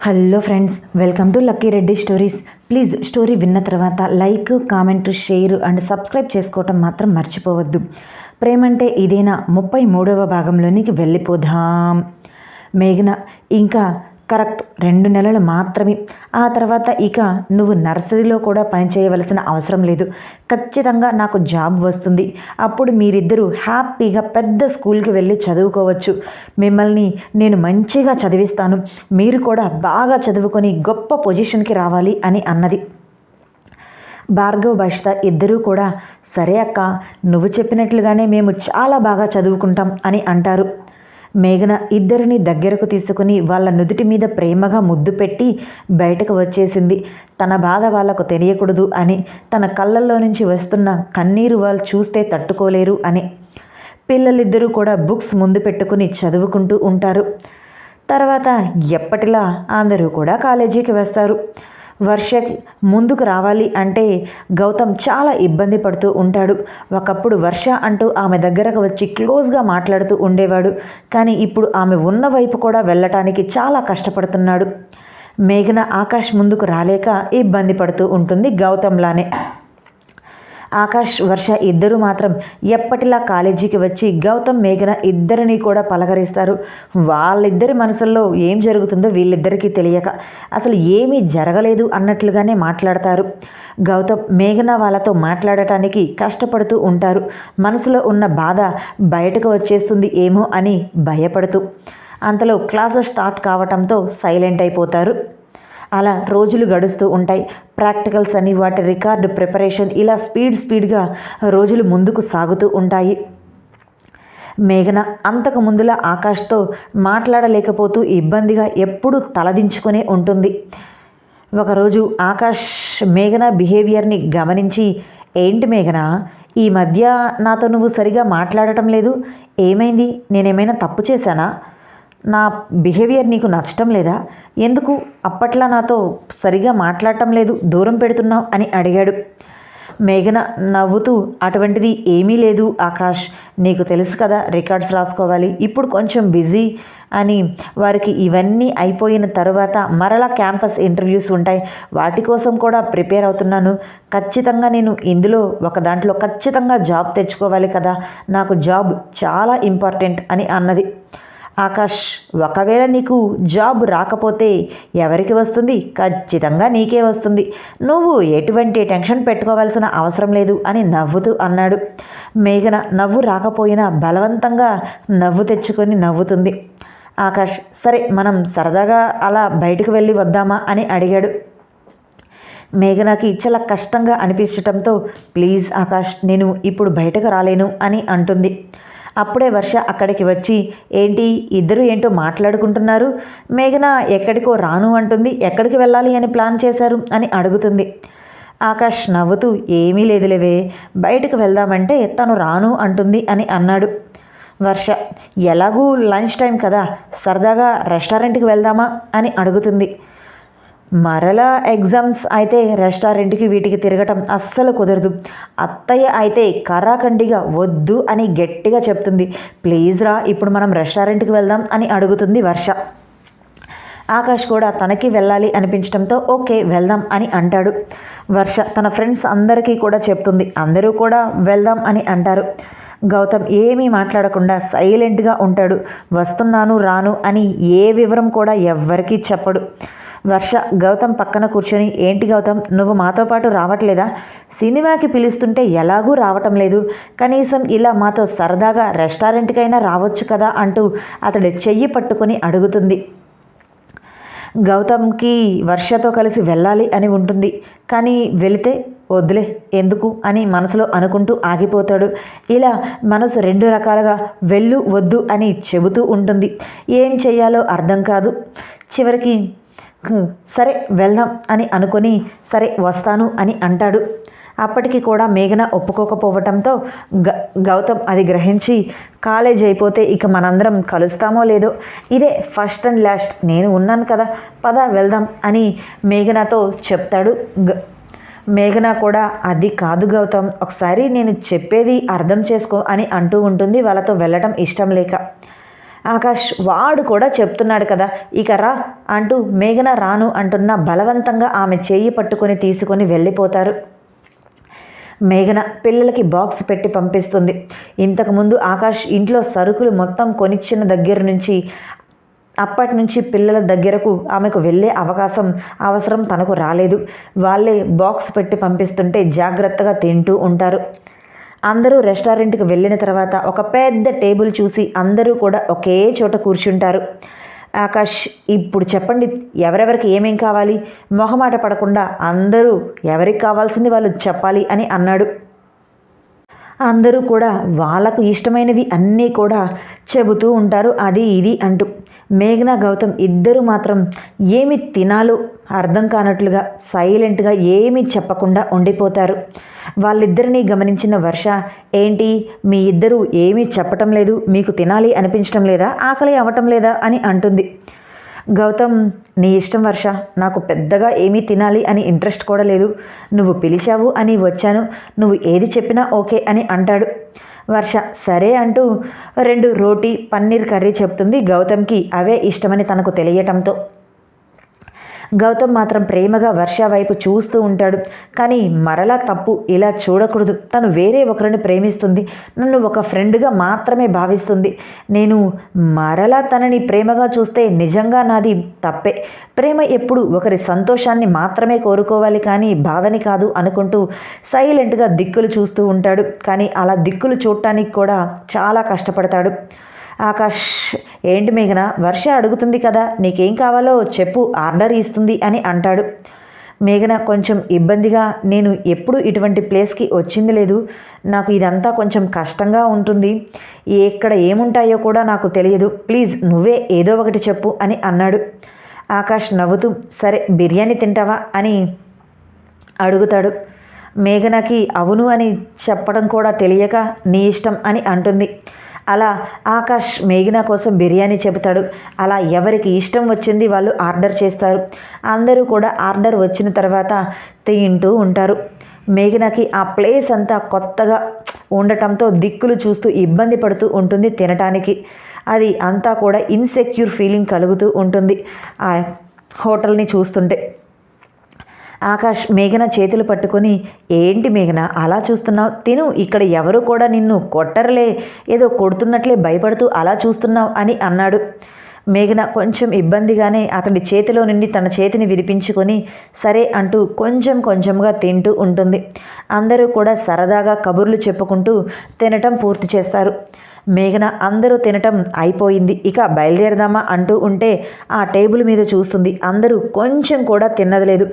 Hello friends welcome to Lucky Reddy stories please story విన్న తర్వాత like comment share and subscribe చేసుకోవటం మాత్రం మర్చిపోవద్దు. ప్రేమంటే ఇదేనా ముప్పై మూడవ భాగంలోనికి వెళ్ళిపోదాం. మేఘన ఇంకా కరెక్ట్ రెండు నెలలు మాత్రమే ఆ తర్వాత ఇక నువ్వు నర్సరీలో కూడా పనిచేయవలసిన అవసరం లేదు. ఖచ్చితంగా నాకు జాబ్ వస్తుంది. అప్పుడు మీరిద్దరూ హ్యాపీగా పెద్ద స్కూల్కి వెళ్ళి చదువుకోవచ్చు. మిమ్మల్ని నేను మంచిగా చదివిస్తాను. మీరు కూడా బాగా చదువుకొని గొప్ప పొజిషన్కి రావాలి అని అన్నది. భార్గవ్ భషిత ఇద్దరూ కూడా సరే అక్క నువ్వు చెప్పినట్లుగానే మేము చాలా బాగా చదువుకుంటాం అని అంటారు. మేఘన ఇద్దరిని దగ్గరకు తీసుకుని వాళ్ళ నుదుటి మీద ప్రేమగా ముద్దు పెట్టి బయటకు వచ్చేసింది. తన బాధ వాళ్ళకు తెలియకూడదు అని తన కళ్ళల్లో నుంచి వస్తున్న కన్నీరు వాళ్ళు చూస్తే తట్టుకోలేరు అని. పిల్లలిద్దరూ కూడా బుక్స్ ముందు పెట్టుకుని చదువుకుంటూ ఉంటారు. తర్వాత ఎప్పటిలా అందరూ కూడా కాలేజీకి వస్తారు. వర్ష ముందుకు రావాలి అంటే గౌతమ్ చాలా ఇబ్బంది పడుతూ ఉంటాడు. ఒకప్పుడు వర్ష అంటూ ఆమె దగ్గరకు వచ్చి క్లోజ్గా మాట్లాడుతూ ఉండేవాడు. కానీ ఇప్పుడు ఆమె ఉన్న వైపు కూడా వెళ్ళటానికి చాలా కష్టపడుతున్నాడు. మేఘన ఆకాష్ ముందుకు రాలేక ఇబ్బంది పడుతూ ఉంటుంది గౌతంలానే ఆకాష్ వర్ష ఇద్దరు మాత్రం ఎప్పటిలా కాలేజీకి వచ్చి గౌతమ్ మేఘన ఇద్దరిని కూడా పలకరిస్తారు. వాళ్ళిద్దరి మనసుల్లో ఏం జరుగుతుందో వీళ్ళిద్దరికీ తెలియక అసలు ఏమీ జరగలేదు అన్నట్లుగానే మాట్లాడతారు. గౌతమ్ మేఘన వాళ్ళతో మాట్లాడటానికి కష్టపడుతూ ఉంటారు. మనసులో ఉన్న బాధ బయటకు వచ్చేస్తుంది ఏమో అని భయపడుతూ. అంతలో క్లాసెస్ స్టార్ట్ కావటంతో సైలెంట్ అయిపోతారు. అలా రోజులు గడుస్తూ ఉంటాయి. ప్రాక్టికల్స్ అని వాటి రికార్డు ప్రిపరేషన్ ఇలా స్పీడ్ స్పీడ్గా రోజులు ముందుకు సాగుతూ ఉంటాయి. మేఘన అంతకు ముందులా ఆకాష్తో మాట్లాడలేకపోతూ ఇబ్బందిగా ఎప్పుడూ తలదించుకునే ఉంటుంది. ఒకరోజు ఆకాష్ మేఘన బిహేవియర్ని గమనించి ఏంటి మేఘన ఈ మధ్య నాతో నువ్వు సరిగా మాట్లాడటం లేదు. ఏమైంది? నేనేమైనా తప్పు చేశానా? నా బిహేవియర్ నీకు నచ్చటం లేదా? ఎందుకు? అప్పట్లా నాతో సరిగా మాట్లాడటం లేదు దూరం పెడుతున్నావు అని అడిగాడు. మేఘన నవ్వుతూ అటువంటిది ఏమీ లేదు ఆకాష్ నీకు తెలుసు కదా రికార్డ్స్ రాసుకోవాలి ఇప్పుడు కొంచెం బిజీ అని వారికి ఇవన్నీ అయిపోయిన తర్వాత మరలా క్యాంపస్ ఇంటర్వ్యూస్ ఉంటాయి. వాటి కోసం కూడా ప్రిపేర్ అవుతున్నాను. ఖచ్చితంగా నేను ఇందులో ఒక దాంట్లో ఖచ్చితంగా జాబ్ తెచ్చుకోవాలి కదా నాకు జాబ్ చాలా ఇంపార్టెంట్ అని అన్నది. ఆకాష్ ఒకవేళ నీకు జాబ్ రాకపోతే ఎవరికి వస్తుంది? ఖచ్చితంగా నీకే వస్తుంది. నువ్వు ఎటువంటి టెన్షన్ పెట్టుకోవాల్సిన అవసరం లేదు అని నవ్వుతూ అన్నాడు. మేఘన నవ్వు రాకపోయినా బలవంతంగా నవ్వు తెచ్చుకొని నవ్వుతుంది. ఆకాష్ సరే మనం సరదాగా అలా బయటకు వెళ్ళి వద్దామా అని అడిగాడు. మేఘనకి చాలా కష్టంగా అనిపించటంతో ప్లీజ్ ఆకాష్ నేను ఇప్పుడు బయటకు రాలేను అని అంటుంది. అప్పుడే వర్ష అక్కడికి వచ్చి ఏంటి ఇద్దరు ఏంటో మాట్లాడుకుంటున్నారు? మేఘన ఎక్కడికో రాను అంటుంది. ఎక్కడికి వెళ్ళాలి అని ప్లాన్ చేశారు అని అడుగుతుంది. ఆకాష్ నవ్వుతూ ఏమీ లేదులేవే బయటకు వెళ్దామంటే తను రాను అంటుంది అని అన్నాడు. వర్ష ఎలాగూ లంచ్ టైం కదా సరదాగా రెస్టారెంట్కి వెళ్దామా అని అడుగుతుంది. మరలా ఎగ్జామ్స్ అయితే రెస్టారెంట్కి వీటికి తిరగటం అస్సలు కుదరదు. అత్తయ్య అయితే కరాఖండిగా వద్దు అని గట్టిగా చెప్తుంది. ప్లీజ్ రా ఇప్పుడు మనం రెస్టారెంట్కి వెళ్దాం అని అడుగుతుంది వర్ష. ఆకాష్ కూడా తనకి వెళ్ళాలి అనిపించడంతో ఓకే వెళ్దాం అని అంటాడు. వర్ష తన ఫ్రెండ్స్ అందరికీ కూడా చెప్తుంది. అందరూ కూడా వెళ్దాం అని అంటారు. గౌతమ్ ఏమీ మాట్లాడకుండా సైలెంట్గా ఉంటాడు. వస్తున్నాను రాను అని ఏ వివరం కూడా ఎవ్వరికీ చెప్పడు. వర్ష గౌతమ్ పక్కన కూర్చొని ఏంటి గౌతమ్ నువ్వు మాతో పాటు రావట్లేదా? సినిమాకి పిలుస్తుంటే ఎలాగూ రావటం లేదు. కనీసం ఇలా మాతో సరదాగా రెస్టారెంట్కైనా రావచ్చు కదా అంటూ అతడు చెయ్యి పట్టుకొని అడుగుతుంది. గౌతమ్కి వర్షతో కలిసి వెళ్ళాలి అని ఉంటుంది. కానీ వెళితే వద్దులే ఎందుకు? అని మనసులో అనుకుంటూ ఆగిపోతాడు. ఇలా మనసు రెండు రకాలుగా వెళ్ళు వద్దు అని చెబుతూ ఉంటుంది. ఏం చేయాలో అర్థం కాదు. చివరికి సరే వెళ్దాం అని అనుకొని సరే వస్తాను అని అంటాడు. అప్పటికి కూడా మేఘన ఒప్పుకోకపోవటంతో గ గౌతమ్ అది గ్రహించి కాలేజ్ అయిపోతే ఇక మనందరం కలుస్తామో లేదో? ఇదే ఫస్ట్ అండ్ లాస్ట్ నేను ఉన్నాను కదా పద వెళ్దాం అని మేఘనతో చెప్తాడు గ. మేఘన కూడా అది కాదు గౌతమ్ ఒకసారి నేను చెప్పేది అర్థం చేసుకో అని అంటూ ఉంటుంది వాళ్ళతో వెళ్ళటం ఇష్టం లేక. ఆకాష్ వాడు కూడా చెప్తున్నాడు కదా ఇక రా అంటూ మేఘన రాను అంటున్న బలవంతంగా ఆమె చేయి పట్టుకొని తీసుకొని వెళ్ళిపోతారు. మేఘన పిల్లలకి బాక్స్ పెట్టి పంపిస్తుంది. ఇంతకుముందు ఆకాష్ ఇంట్లో సరుకులు మొత్తం కొనిచ్చిన దగ్గర నుంచి అప్పటి నుంచి పిల్లల దగ్గరకు ఆమెకు వెళ్ళే అవకాశం అవసరం తనకు రాలేదు. వాళ్ళే బాక్స్ పెట్టి పంపిస్తుంటే జాగ్రత్తగా తింటూ ఉంటారు. అందరూ రెస్టారెంట్కి వెళ్ళిన తర్వాత ఒక పెద్ద టేబుల్ చూసి అందరూ కూడా ఒకే చోట కూర్చుంటారు. ఆకాష్ ఇప్పుడు చెప్పండి ఎవరెవరికి ఏమేం కావాలి? మొహమాట పడకుండా అందరూ ఎవరికి కావాల్సింది వాళ్ళు చెప్పాలి అని అన్నాడు. అందరూ కూడా వాళ్ళకు ఇష్టమైనవి అన్నీ కూడా చెబుతూ ఉంటారు. అది ఇది అంటూ మేఘన గౌతమ్ ఇద్దరు మాత్రం ఏమి తినాలో అర్థం కానట్లుగా సైలెంట్గా ఏమీ చెప్పకుండా ఉండిపోతారు. వాళ్ళిద్దరినీ గమనించిన వర్ష ఏంటి మీ ఇద్దరూ ఏమీ చెప్పటం లేదు మీకు తినాలి అనిపించటం లేదా ఆకలి అవ్వటం లేదా? అని అంటుంది. గౌతమ్ నీ ఇష్టం వర్ష నాకు పెద్దగా ఏమీ తినాలి అని ఇంట్రెస్ట్ కూడా లేదు. నువ్వు పిలిచావు అని వచ్చాను నువ్వు ఏది చెప్పినా ఓకే అని అంటాడు. వర్ష సరే అంటూ రెండు రోటీ పన్నీర్ కర్రీ చెప్తుంది గౌతమ్కి అవే ఇష్టమని తనకు తెలియటంతో. గౌతమ్ మాత్రం ప్రేమగా వర్ష వైపు చూస్తూ ఉంటాడు. కానీ మరలా తప్పు ఇలా చూడకూడదు. తను వేరే ఒకరిని ప్రేమిస్తుంది. నన్ను ఒక ఫ్రెండ్గా మాత్రమే భావిస్తుంది. నేను మరలా తనని ప్రేమగా చూస్తే నిజంగా నాది తప్పే. ప్రేమ ఎప్పుడు ఒకరి సంతోషాన్ని మాత్రమే కోరుకోవాలి కానీ బాధని కాదు అనుకుంటూ సైలెంట్గా దిక్కులు చూస్తూ ఉంటాడు. కానీ అలా దిక్కులు చూడటానికి కూడా చాలా కష్టపడతాడు. ఆకాష్ ఏంటి మేఘన? వర్ష అడుగుతుంది కదా నీకేం కావాలో చెప్పు ఆర్డర్ ఇస్తుంది అని అంటాడు. మేఘన కొంచెం ఇబ్బందిగా నేను ఎప్పుడు ఇటువంటి ప్లేస్కి వచ్చింది లేదు. నాకు ఇదంతా కొంచెం కష్టంగా ఉంటుంది. ఎక్కడ ఏముంటాయో కూడా నాకు తెలియదు. ప్లీజ్ నువ్వే ఏదో ఒకటి చెప్పు అని అన్నాడు. ఆకాష్ నవ్వుతూ సరే బిర్యానీ తింటావా అని అడుగుతాడు. మేఘనకి అవును అని చెప్పడం కూడా తెలియక నీ ఇష్టం అని అంటుంది. అలా ఆకాష్ మేఘన కోసం బిర్యానీ చెబుతాడు. అలా ఎవరికి ఇష్టం వచ్చింది వాళ్ళు ఆర్డర్ చేస్తారు. అందరూ కూడా ఆర్డర్ వచ్చిన తర్వాత తింటూ ఉంటారు. మేఘనకి ఆ ప్లేస్ అంతా కొత్తగా ఉండటంతో దిక్కులు చూస్తూ ఇబ్బంది పడుతూ ఉంటుంది తినటానికి. అది అంతా కూడా ఇన్సెక్యూర్ ఫీలింగ్ కలుగుతూ ఉంటుంది ఆ హోటల్ని చూస్తుంటే. ఆకాష్ మేఘన చేతులు పట్టుకొని ఏంటి మేఘన అలా చూస్తున్నావు? తిను ఇక్కడ ఎవరు కూడా నిన్ను కొట్టరలే. ఏదో కొడుతున్నట్లే భయపడుతూ అలా చూస్తున్నావు అని అన్నాడు. మేఘన కొంచెం ఇబ్బందిగానే అతడి చేతిలో నుండి తన చేతిని విడిపించుకొని సరే అంటూ కొంచెం కొంచెంగా తింటూ ఉంటుంది. అందరూ కూడా సరదాగా కబుర్లు చెప్పుకుంటూ తినటం పూర్తి చేస్తారు. మేఘన అందరూ తినటం అయిపోయింది. ఇక బయలుదేరదామా అంటూ ఉంటే ఆ టేబుల్ మీద చూస్తుంది. అందరూ కొంచెం కూడా తిన్నది లేదు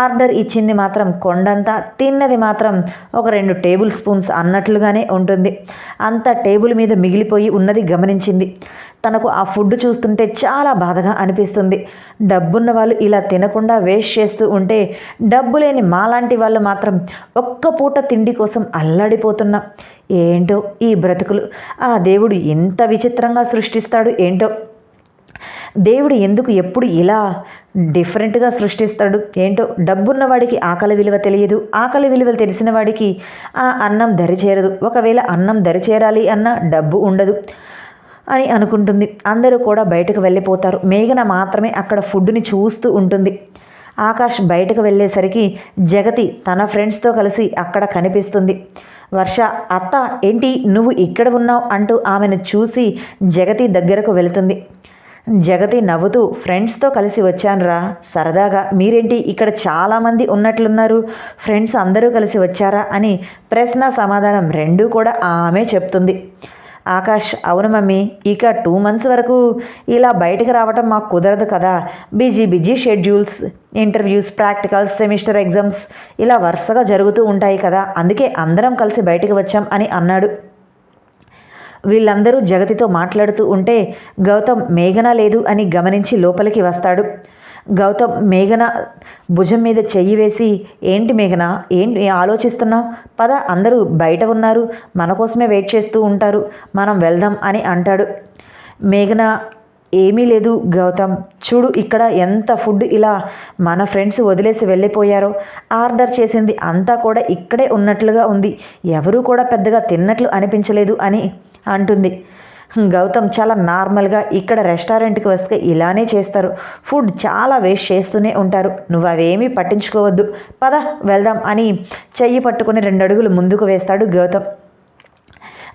ఆర్డర్ ఇచ్చింది మాత్రం కొండంతా తిన్నది మాత్రం ఒక రెండు టేబుల్ స్పూన్స్ అన్నట్లుగానే ఉంటుంది. అంత టేబుల్ మీద మిగిలిపోయి ఉన్నది గమనించింది. తనకు ఆ ఫుడ్ చూస్తుంటే చాలా బాధగా అనిపిస్తుంది. డబ్బున్న వాళ్ళు ఇలా తినకుండా వేస్ట్ చేస్తూ ఉంటే డబ్బు లేని మాలాంటి వాళ్ళు మాత్రం ఒక్క పూట తిండి కోసం అల్లాడిపోతున్నాం. ఏంటో ఈ బ్రతుకులు? ఆ దేవుడు ఎంత విచిత్రంగా సృష్టిస్తాడు ఏంటో? దేవుడు ఎందుకు ఎప్పుడు ఇలా డిఫరెంట్గా సృష్టిస్తాడు ఏంటో? డబ్బున్నవాడికి ఆకలి విలువ తెలియదు. ఆకలి విలువలు తెలిసిన వాడికి ఆ అన్నం దరిచేరదు. ఒకవేళ అన్నం దరిచేరాలి అన్న డబ్బు ఉండదు. అని అనుకుంటుంది. అందరూ కూడా బయటకు వెళ్ళిపోతారు. మేఘన మాత్రమే అక్కడ ఫుడ్ని చూస్తూ ఉంటుంది. ఆకాష్ బయటకు వెళ్ళేసరికి జగతి తన ఫ్రెండ్స్తో కలిసి అక్కడ కనిపిస్తుంది. వర్ష అత్త ఏంటి నువ్వు ఇక్కడ ఉన్నావు అంటూ ఆమెను చూసి జగతి దగ్గరకు వెళుతుంది. జగతి నవ్వుతూ ఫ్రెండ్స్తో కలిసి వచ్చానురా. సరదాగా. మీరేంటి ఇక్కడ చాలామంది ఉన్నట్లున్నారు? ఫ్రెండ్స్ అందరూ కలిసి వచ్చారా? అని ప్రశ్న సమాధానం రెండూ కూడా ఆమె చెప్తుంది. ఆకాష్ అవును మమ్మీ. ఇక టూ మంత్స్ వరకు ఇలా బయటకు రావటం మాకు కుదరదు కదా. Busy busy schedules interviews practicals semester exams ఇలా వరుసగా జరుగుతూ ఉంటాయి కదా. అందుకే అందరం కలిసి బయటకు వచ్చాం అని అన్నాడు. వీళ్ళందరూ జగతితో మాట్లాడుతూ ఉంటే గౌతమ్ మేఘన లేదు అని గమనించి లోపలికి వస్తాడు. గౌతమ్ మేఘన భుజం మీద చెయ్యి వేసి ఏంటి మేఘన ఏంటి ఆలోచిస్తున్నావు? పద అందరూ బయట ఉన్నారు మన కోసమే వెయిట్ చేస్తూ ఉంటారు మనం వెళ్దాం అని అంటాడు. మేఘన ఏమీ లేదు గౌతమ్ చూడు ఇక్కడ ఎంత ఫుడ్ ఇలా మన ఫ్రెండ్స్ వదిలేసి వెళ్ళిపోయారో ఆర్డర్ చేసింది అంతా కూడా ఇక్కడే ఉన్నట్లుగా ఉంది ఎవరూ కూడా పెద్దగా తిన్నట్లు అనిపించలేదు అని అంటుంది. గౌతమ్ చాలా నార్మల్గా ఇక్కడ రెస్టారెంట్కి వస్తే ఇలానే చేస్తారు. ఫుడ్ చాలా వేస్ట్ చేస్తూనే ఉంటారు. నువ్వు అవేమీ పట్టించుకోవద్దు. పద వెళ్దాం అని చెయ్యి పట్టుకుని రెండు అడుగులు ముందుకు వేస్తాడు గౌతమ్.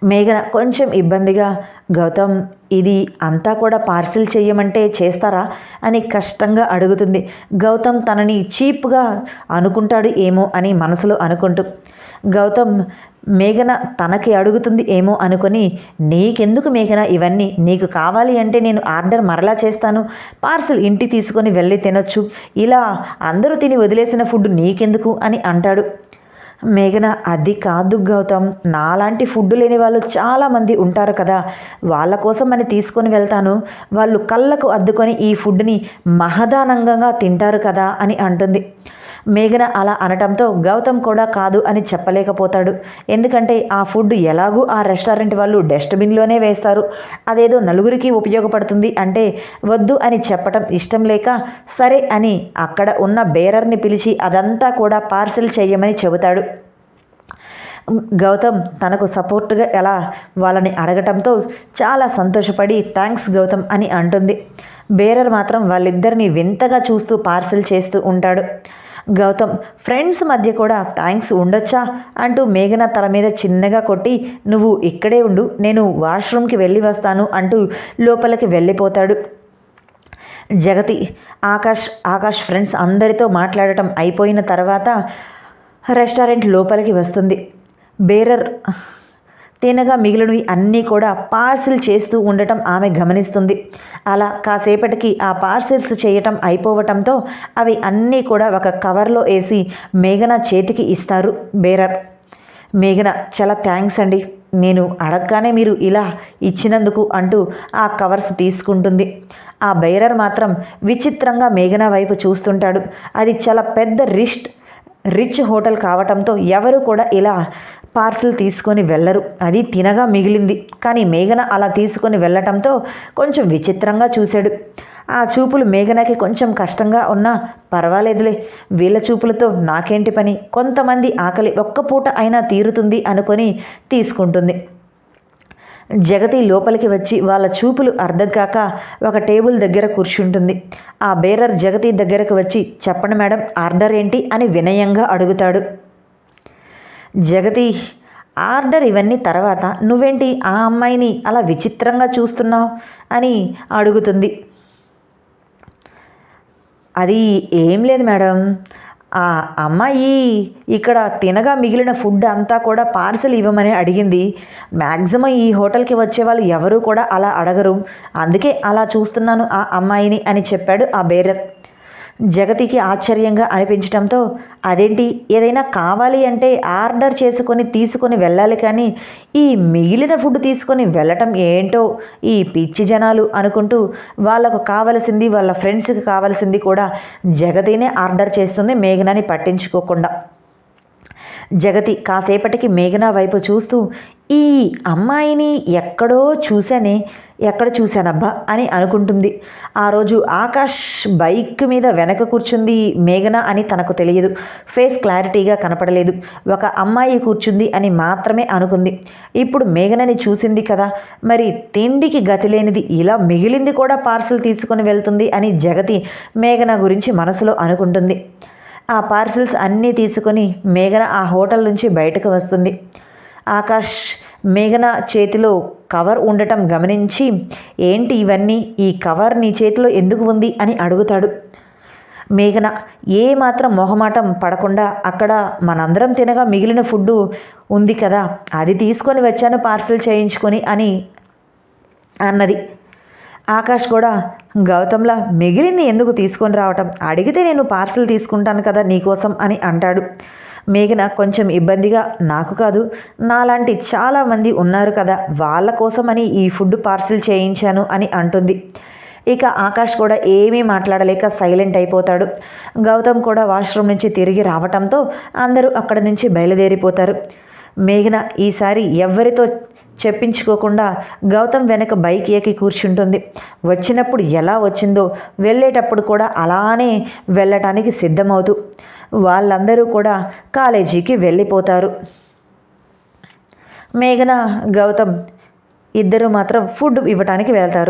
మేఘన కొంచెం ఇబ్బందిగా గౌతమ్ ఇది అంతా కూడా పార్సిల్ చేయమంటే చేస్తారా? అని కష్టంగా అడుగుతుంది. గౌతమ్ తనని చీప్గా అనుకుంటాడు ఏమో అని మనసులో అనుకుంటూ. గౌతమ్ మేఘన తనకి అడుగుతుంది ఏమో అనుకొని నీకెందుకు మేఘన ఇవన్నీ? నీకు కావాలి అంటే నేను ఆర్డర్ మరలా చేస్తాను. పార్సల్ ఇంటి తీసుకొని వెళ్ళి తినొచ్చు. ఇలా అందరూ తిని వదిలేసిన ఫుడ్ నీకెందుకు? అని అంటాడు. మేఘన అది కాదు గౌతమ్. నాలాంటి ఫుడ్ లేని వాళ్ళు చాలామంది ఉంటారు కదా. వాళ్ళ కోసం అని తీసుకొని వెళ్తాను. వాళ్ళు కళ్ళకు అద్దుకొని ఈ ఫుడ్ని మహదానంగా తింటారు కదా అని అంటుంది. మేఘన అలా అనటంతో గౌతమ్ కూడా కాదు అని చెప్పలేకపోతాడు. ఎందుకంటే ఆ ఫుడ్ ఎలాగూ ఆ రెస్టారెంట్ వాళ్ళు డస్ట్బిన్లోనే వేస్తారు. అదేదో నలుగురికి ఉపయోగపడుతుంది అంటే వద్దు అని చెప్పటం ఇష్టం లేక సరే అని అక్కడ ఉన్న బేరర్ని పిలిచి అదంతా కూడా పార్సిల్ చేయమని చెబుతాడు. గౌతమ్ తనకు సపోర్ట్గా ఎలా వాళ్ళని అడగటంతో చాలా సంతోషపడి థ్యాంక్స్ గౌతమ్ అని అంటుంది. బేరర్ మాత్రం వాళ్ళిద్దరిని వింతగా చూస్తూ పార్సిల్ చేస్తూ ఉంటాడు. గౌతమ్ ఫ్రెండ్స్ మధ్య కూడా థ్యాంక్స్ ఉండొచ్చా? అంటూ మేఘన తల మీద చిన్నగా కొట్టి నువ్వు ఇక్కడే ఉండు నేను వాష్రూమ్కి వెళ్ళి వస్తాను అంటూ లోపలికి వెళ్ళిపోతాడు. జగతి ఆకాష్ ఆకాష్ ఫ్రెండ్స్ అందరితో మాట్లాడటం అయిపోయిన తర్వాత రెస్టారెంట్ లోపలికి వస్తుంది. బేరర్. తినగా మిగిలినవి అన్నీ కూడా పార్సిల్ చేస్తూ ఉండటం ఆమె గమనిస్తుంది. అలా కాసేపటికి ఆ పార్సిల్స్ చేయటం అయిపోవటంతో అవి అన్నీ కూడా ఒక కవర్లో వేసి మేఘన చేతికి ఇస్తారు బేరర్. మేఘన చాలా థ్యాంక్స్ అండి. నేను అడగగానే మీరు ఇలా ఇచ్చినందుకు అంటూ ఆ కవర్స్ తీసుకుంటుంది. ఆ బైరర్ మాత్రం విచిత్రంగా మేఘన వైపు చూస్తుంటాడు. అది చాలా పెద్ద రిస్ట్ రిచ్ హోటల్ కావటంతో ఎవరు కూడా ఇలా పార్సిల్ తీసుకొని వెళ్ళరు. అది తినగా మిగిలింది. కానీ మేఘన అలా తీసుకొని వెళ్ళటంతో కొంచెం విచిత్రంగా చూశాడు. ఆ చూపులు మేఘనకి కొంచెం కష్టంగా ఉన్నా పర్వాలేదులే. వీళ్ళ చూపులతో నాకేంటి పని? కొంతమంది ఆకలి ఒక్క పూట అయినా తీరుతుంది అనుకొని తీసుకుంటుంది. జగతి లోపలికి వచ్చి వాళ్ళ చూపులు అర్థం కాక ఒక టేబుల్ దగ్గర కూర్చుంటుంది. ఆ బేరర్ జగతి దగ్గరకు వచ్చి చెప్పండి మేడం ఆర్డర్ ఏంటి? అని వినయంగా అడుగుతాడు. జగతి ఆర్డర్ ఇవన్నీ తర్వాత నువ్వేంటి ఆ అమ్మాయిని అలా విచిత్రంగా చూస్తున్నావు? అని అడుగుతుంది. అది ఏం లేదు మేడం. ఆ అమ్మాయి ఇక్కడ తినగా మిగిలిన ఫుడ్ అంతా కూడా పార్సల్ ఇవ్వమని అడిగింది. మ్యాక్సిమం ఈ హోటల్కి వచ్చే వాళ్ళు ఎవరూ కూడా అలా అడగరు. అందుకే అలా చూస్తున్నాను ఆ అమ్మాయిని అని చెప్పాడు ఆ బేరర్. జగతికి ఆశ్చర్యంగా అనిపించటంతో అదేంటి? ఏదైనా కావాలి అంటే ఆర్డర్ చేసుకొని తీసుకొని వెళ్ళాలి కానీ ఈ మిగిలిన ఫుడ్ తీసుకొని వెళ్ళటం ఏంటో ఈ పిచ్చి జనాలు అనుకుంటూ వాళ్ళకు కావలసింది వాళ్ళ ఫ్రెండ్స్కి కావలసింది కూడా జగతినే ఆర్డర్ చేస్తుంది మేఘనాని పట్టించుకోకుండా. జగతి కాసేపటికి మేఘన వైపు చూస్తూ ఈ అమ్మాయిని ఎక్కడో చూశానే ఎక్కడ చూశానబ్బా అని అనుకుంటుంది. ఆ రోజు ఆకాష్ బైక్ మీద వెనక కూర్చుంది మేఘన అని తనకు తెలియదు. ఫేస్ క్లారిటీగా కనపడలేదు. ఒక అమ్మాయి కూర్చుంది అని మాత్రమే అనుకుంది. ఇప్పుడు మేఘనని చూసింది కదా. మరి తిండికి గతి లేనిది ఇలా మిగిలింది కూడా పార్సల్ తీసుకొని వెళ్తుంది అని జగతి మేఘన గురించి మనసులో అనుకుంటుంది. ఆ పార్సిల్స్ అన్నీ తీసుకొని మేఘన ఆ హోటల్ నుంచి బయటకు వస్తుంది. ఆకాష్ మేఘన చేతిలో కవర్ ఉండటం గమనించి ఏంటి ఇవన్నీ? ఈ కవర్ నీ చేతిలో ఎందుకు ఉంది? అని అడుగుతాడు. మేఘన ఏ మాత్రం మొహమాటం పడకుండా అక్కడ మనందరం తినగా మిగిలిన ఫుడ్ ఉంది కదా అది తీసుకొని వచ్చాను పార్సిల్ చేయించుకొని అని అన్నది. ఆకాష్ కూడా గౌతమ్లా మిగిలింది ఎందుకు తీసుకొని రావటం? అడిగితే నేను పార్సిల్ తీసుకుంటాను కదా నీకోసం అని అంటాడు. మేఘన కొంచెం ఇబ్బందిగా నాకు కాదు నాలాంటి చాలామంది ఉన్నారు కదా వాళ్ళ కోసమని ఈ ఫుడ్ పార్సిల్ చేయించాను అని అంటుంది. ఇక ఆకాష్ కూడా ఏమీ మాట్లాడలేక సైలెంట్ అయిపోతాడు. గౌతమ్ కూడా వాష్రూమ్ నుంచి తిరిగి రావటంతో అందరూ అక్కడి నుంచి బయలుదేరిపోతారు. మేఘన ఈసారి ఎవరితో చెప్పించుకోకుండా గౌతమ్ వెనక బైక్ ఎక్కి కూర్చుంటుంది. వచ్చినప్పుడు ఎలా వచ్చిందో వెళ్ళేటప్పుడు కూడా అలానే వెళ్ళటానికి సిద్ధమవుతూ వాళ్ళందరూ కూడా కాలేజీకి వెళ్ళిపోతారు. మేఘన గౌతమ్ ఇద్దరు మాత్రం ఫుడ్ ఇవ్వటానికి వెళ్తారు.